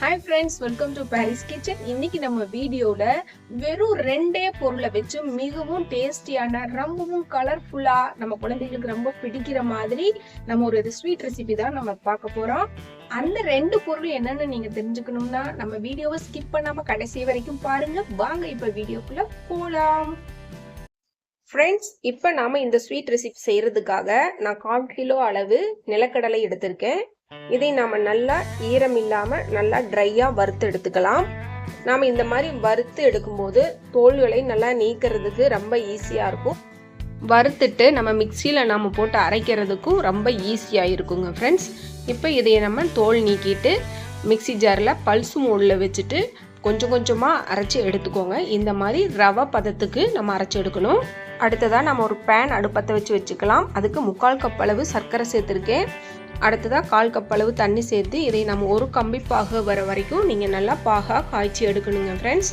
Hi friends welcome to Paris kitchen இன்னைக்கு நம்ம வீடியோல வெறும் ரெண்டே பொருளை வச்சு மிகவும் டேஸ்டியான ரொம்பவும் கலர்ஃபுல்லா நம்ம குழந்தைகளுக்கு ரொம்ப பிடிக்கிற மாதிரி நம்ம ஒரு ஸ்வீட் ரெசிபி தான் நம்ம பார்க்க போறோம். அந்த ரெண்டு பொருள் என்னன்னு நீங்க தெரிஞ்சுக்கணும்னா நம்ம வீடியோவை ஸ்கிப் பண்ணாம கடைசி வரைக்கும் பாருங்க. வாங்க இப்ப வீடியோக்குள்ள போலாம். ஃப்ரெண்ட்ஸ் இப்போ நாம இந்த ஸ்வீட் ரெசிபி செய்யறதுக்காக நான் கால் கிலோ அளவு நிலக்கடலை எடுத்திருக்கேன். இதை நாம் நல்லா ஈரம் இல்லாமல் நல்லா ட்ரையாக வறுத்து எடுத்துக்கலாம். நாம் இந்த மாதிரி வறுத்து எடுக்கும்போது தோல்களை நல்லா நீக்கிறதுக்கு ரொம்ப ஈஸியாக இருக்கும். வறுத்துட்டு நம்ம மிக்சியில் நாம் போட்டு அரைக்கிறதுக்கும் ரொம்ப ஈஸியாக இருக்குங்க ஃப்ரெண்ட்ஸ் இப்போ இதையை நம்ம தோல் நீக்கிட்டு மிக்சி ஜாரில் பல்சு மோடில் வச்சுட்டு கொஞ்சம் கொஞ்சமாக அரைச்சி எடுத்துக்கோங்க. இந்த மாதிரி ரவை பதத்துக்கு நம்ம அரைச்சி எடுக்கணும். அடுத்ததாக நம்ம ஒரு பேன் அடுப்பத்தை வச்சு வச்சுக்கலாம். அதுக்கு முக்கால் கப் அளவு சர்க்கரை சேர்த்துருக்கேன். அடுத்ததாக கால் கப் அளவு தண்ணி சேர்த்து இதை நம்ம ஒரு கம்பி பாக வர வரைக்கும் நீங்கள் நல்லா பாகாக காய்ச்சி எடுக்கணுங்க ஃப்ரெண்ட்ஸ்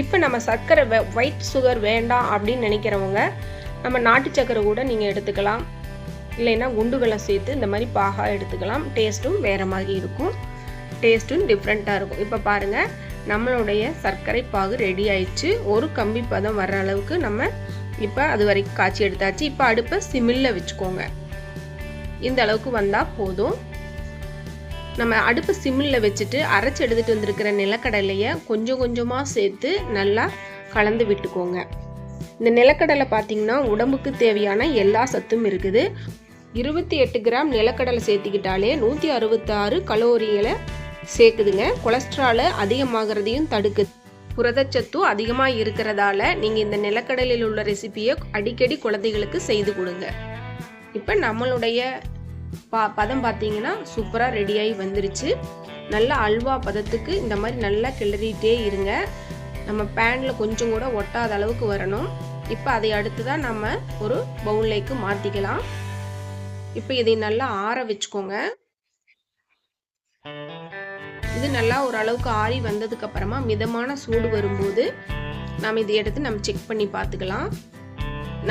இப்போ நம்ம சர்க்கரை வே ஒயிட் சுகர் வேண்டாம் அப்படின்னு நினைக்கிறவங்க நம்ம நாட்டு சர்க்கரை கூட நீங்கள் எடுத்துக்கலாம். இல்லைன்னா குண்டுகளை சேர்த்து இந்த மாதிரி பாகா எடுத்துக்கலாம். டேஸ்ட்டும் வேறு மாதிரி இருக்கும். டேஸ்ட்டும் டிஃப்ரெண்ட்டாக இருக்கும். இப்போ பாருங்கள் நம்மளுடைய சர்க்கரை பாகு ரெடி ஆயிடுச்சு. ஒரு கம்பி பதம் வர்ற அளவுக்கு நம்ம இப்போ அது வரைக்கும் காய்ச்சி எடுத்தாச்சு. இப்போ அடுப்பை சிமில்ல வச்சுக்கோங்க. இந்த அளவுக்கு வந்தால் போதும். நம்ம அடுப்பு சிம்மில் வச்சுட்டு அரைச்சி எடுத்துகிட்டு வந்திருக்கிற நிலக்கடலையை கொஞ்சம் கொஞ்சமாக சேர்த்து நல்லா கலந்து விட்டுக்கோங்க. இந்த நிலக்கடலை பார்த்திங்கன்னா உடம்புக்கு தேவையான எல்லா சத்தும் இருக்குது. இருபத்தி எட்டு கிராம் நிலக்கடலை சேர்த்துக்கிட்டாலே நூற்றி அறுபத்தாறு கலோரிகளை சேர்க்குதுங்க. கொலஸ்ட்ராலை அதிகமாகிறதையும் தடுக்குது புரதச்சத்தும் அதிகமாக இருக்கிறதால நீங்கள் இந்த நிலக்கடலில் உள்ள ரெசிபியை அடிக்கடி குழந்தைகளுக்கு செய்து கொடுங்க. இப்போ நம்மளுடைய பா பதம் பார்த்தீங்கன்னா சூப்பராக ரெடியாகி வந்துருச்சு. நல்ல அல்வா பதத்துக்கு இந்த மாதிரி நல்லா கிளறிட்டே இருங்க. நம்ம பேனில் கொஞ்சம் கூட ஒட்டாத அளவுக்கு வரணும். இப்போ அதை அடுத்து தான் நம்ம ஒரு பவுல்லைக்கு மாற்றிக்கலாம் இப்போ இதை நல்லா ஆற வச்சுக்கோங்க. இது நல்லா ஓரளவுக்கு ஆறி வந்ததுக்கு அப்புறமா மிதமான சூடு வரும்போது நாம் இதை எடுத்து நம்ம செக் பண்ணி பார்த்துக்கலாம்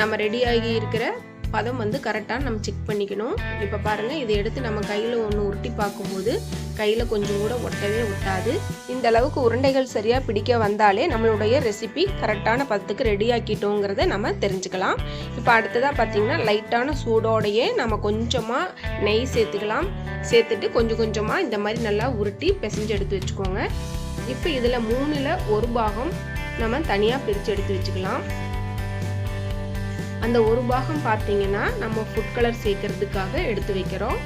நம்ம ரெடியாகி இருக்கிற பதம் வந்து கரெக்டாக நம்ம செக் பண்ணிக்கணும். இப்போ பாருங்கள் இதை எடுத்து நம்ம கையில் ஒன்று உருட்டி பார்க்கும்போது கையில் கொஞ்சம் கூட ஒட்டவே ஒட்டாது. இந்த அளவுக்கு உருண்டைகள் சரியாக பிடிக்க வந்தாலே நம்மளுடைய ரெசிபி கரெக்டான பதத்துக்கு ரெடி ஆக்கிட்டோங்கிறத நம்ம தெரிஞ்சுக்கலாம். இப்போ அடுத்ததாக பார்த்தீங்கன்னா லைட்டான சூடோடையே நம்ம கொஞ்சமாக நெய் சேர்த்துக்கலாம். சேர்த்துட்டு கொஞ்சம் கொஞ்சமாக இந்த மாதிரி நல்லா உருட்டி பிசைஞ்சு எடுத்து வச்சுக்கோங்க. இப்போ இதில் மூணில் ஒரு பாகம் நம்ம தனியாக பிரித்து எடுத்து வச்சுக்கலாம். அந்த ஒரு பாகம் பார்த்தீங்கன்னா நம்ம ஃபுட் கலர் சேர்க்கறதுக்காக எடுத்து வைக்கிறோம்.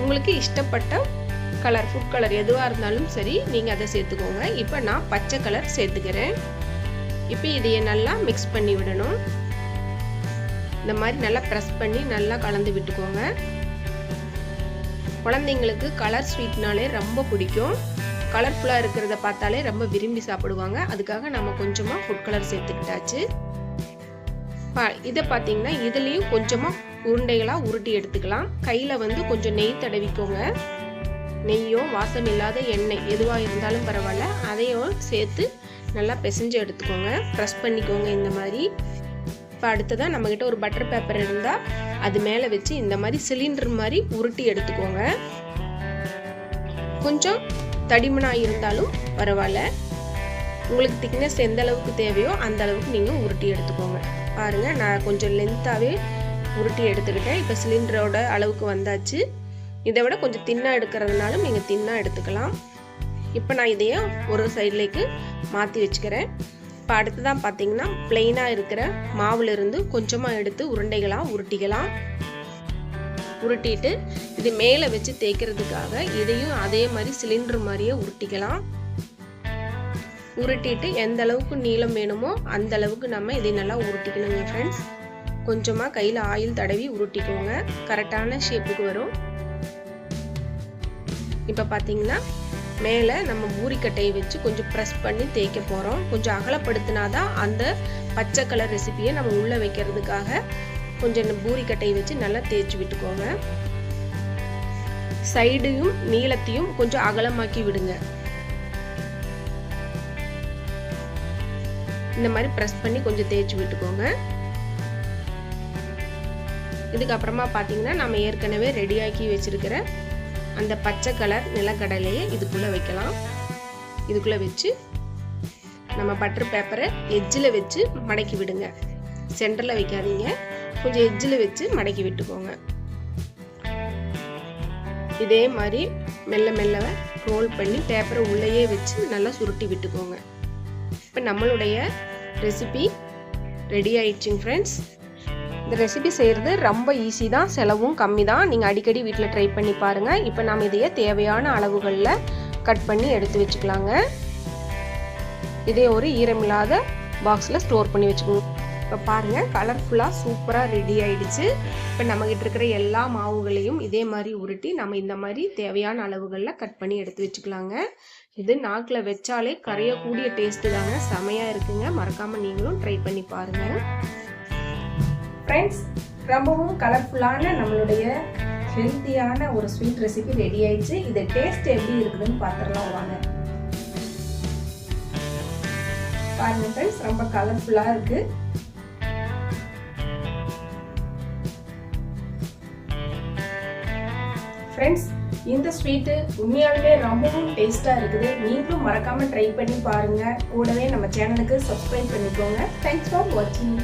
உங்களுக்கு இஷ்டப்பட்ட கலர் ஃபுட் கலர் எதுவாக இருந்தாலும் சரி நீங்கள் அதை சேர்த்துக்கோங்க. இப்போ நான் பச்சை கலர் சேர்த்துக்கிறேன். இப்போ இதையை நல்லா மிக்ஸ் பண்ணி விடணும். இந்த மாதிரி நல்லா ப்ரெஸ் பண்ணி நல்லா கலந்து விட்டுக்கோங்க. குழந்தைங்களுக்கு கலர் ஸ்வீட்னாலே ரொம்ப பிடிக்கும். கலர்ஃபுல்லாக இருக்கிறத பார்த்தாலே ரொம்ப விரும்பி சாப்பிடுவாங்க. அதுக்காக நம்ம கொஞ்சமாக ஃபுட் கலர் சேர்த்துக்கிட்டாச்சு. இதை பார்த்தீங்கன்னா இதுலேயும் கொஞ்சமாக உருண்டைகளாக உருட்டி எடுத்துக்கலாம். கையில் வந்து கொஞ்சம் நெய் தடவிக்கோங்க. நெய்யோ வாசம் இல்லாத எண்ணெய் எதுவாக இருந்தாலும் பரவாயில்ல. அதையும் சேர்த்து நல்லா பிசைஞ்சு எடுத்துக்கோங்க. ப்ரெஸ் பண்ணிக்கோங்க இந்த மாதிரி. இப்போ அடுத்ததாக நம்மக்கிட்ட ஒரு பட்டர் பேப்பர் இருந்தால் அது மேலே வச்சு இந்த மாதிரி சிலிண்டர் மாதிரி உருட்டி எடுத்துக்கோங்க. கொஞ்சம் தடிமனாக இருந்தாலும் பரவாயில்ல. உங்களுக்கு திக்னஸ் எந்த அளவுக்கு தேவையோ அந்த அளவுக்கு நீங்கள் உருட்டி எடுத்துக்கோங்க. பாருங்கள் நான் கொஞ்சம் லென்த்தாகவே உருட்டி எடுத்துக்கிட்டேன். இப்போ சிலிண்டரோட அளவுக்கு வந்தாச்சு. இதை விட கொஞ்சம் தின்னாக எடுக்கிறதுனாலும் நீங்கள் தின்னாக எடுத்துக்கலாம். இப்போ நான் இதையே ஒரு சைட்லேக்கு மாற்றி வச்சுக்கிறேன். இப்போ அடுத்ததான் பார்த்தீங்கன்னா பிளெயினாக இருக்கிற மாவுலேருந்து கொஞ்சமாக எடுத்து உருண்டைகளாக உருட்டிக்கலாம். உருட்டிட்டு இது மேலே வச்சு தேய்க்கிறதுக்காக இதையும் அதே மாதிரி சிலிண்டர் மாதிரியே உருட்டிக்கலாம். உருட்டிட்டு எந்த அளவுக்கு நீளம் வேணுமோ அந்த அளவுக்கு நம்ம இதை நல்லா உருட்டிக்கணுங்க ஃப்ரெண்ட்ஸ் கொஞ்சமாக கையில் ஆயில் தடவி உருட்டிக்கோங்க. கரெக்டான ஷேப்புக்கு வரும். இப்போ பார்த்தீங்கன்னா மேலே நம்ம பூரிக்கட்டையை வச்சு கொஞ்சம் ப்ரெஸ் பண்ணி தேய்க்க போகிறோம் கொஞ்சம் அகலப்படுத்தினா தான் அந்த பச்சை கலர் ரெசிபியை நம்ம உள்ளே வைக்கிறதுக்காக கொஞ்சம் பூரிக்கட்டையை வச்சு நல்லா தேய்ச்சி விட்டுக்கோங்க. சைடையும் நீளத்தையும் கொஞ்சம் அகலமாக்கி விடுங்க. இந்த மாதிரி ப்ரெஸ் பண்ணி கொஞ்சம் தேய்ச்சி விட்டுக்கோங்க. இதுக்கப்புறமா பார்த்தீங்கன்னா நம்ம ஏற்கனவே ரெடியாக்கி வச்சுருக்கிற அந்த பச்சை கலர் நிலக்கடலையை இதுக்குள்ளே வைக்கலாம். இதுக்குள்ளே வச்சு நம்ம பட்டர் பேப்பரை எஜ்ஜில் வச்சு மடக்கி விடுங்க. சென்டரில் வைக்காதீங்க. கொஞ்சம் எஜ்ஜில் வச்சு மடக்கி விட்டுக்கோங்க. இதே மாதிரி மெல்ல மெல்ல ரோல் பண்ணி பேப்பரை உள்ளேயே வச்சு நல்லா சுருட்டி விட்டுக்கோங்க. இப்போ நம்மளுடைய ரெசிபி ரெடி ஆயிடுச்சுங்க ஃப்ரெண்ட்ஸ் இந்த ரெசிபி செய்கிறது ரொம்ப ஈஸி தான் செலவும் கம்மி தான். நீங்கள் அடிக்கடி வீட்டில் ட்ரை பண்ணி பாருங்கள் இப்போ நம்ம இதையே தேவையான அளவுகளில் கட் பண்ணி எடுத்து வச்சுக்கலாங்க. இதே ஒரு ஈரமில்லாத பாக்ஸில் ஸ்டோர் பண்ணி வச்சுக்கோங்க. இப்போ பாருங்கள் கலர்ஃபுல்லாக சூப்பராக ரெடி ஆயிடுச்சு. இப்போ நம்மகிட்ட இருக்கிற எல்லா மாவுகளையும் இதே மாதிரி உருட்டி நம்ம இந்த மாதிரி தேவையான அளவுகளில் கட் பண்ணி எடுத்து வச்சுக்கலாங்க. இது நாக்கில் வச்சாலே கரையக்கூடிய டேஸ்ட்டு தாங்க. செமையாக இருக்குங்க. மறக்காமல் நீங்களும் ட்ரை பண்ணி பாருங்கள் ஃப்ரெண்ட்ஸ் ரொம்பவும் கலர்ஃபுல்லான நம்மளுடைய ஹெல்த்தியான ஒரு ஸ்வீட் ரெசிபி ரெடி ஆயிடுச்சு. இது டேஸ்ட் எப்படி இருக்குதுன்னு பார்த்துடலாம். வாங்க. பாருங்க ஃப்ரெண்ட்ஸ் ரொம்ப கலர்ஃபுல்லாக இருக்குது ஃப்ரெண்ட்ஸ் இந்த ஸ்வீட்டு உண்மையாலுமே ரொம்பவும் டேஸ்ட்டாக இருக்குது. நீங்களும் மறக்காமல் ட்ரை பண்ணி பாருங்கள் கூடவே நம்ம சேனலுக்கு சப்ஸ்கிரைப் பண்ணிக்கோங்க. தேங்க்ஸ் ஃபார் வாட்சிங்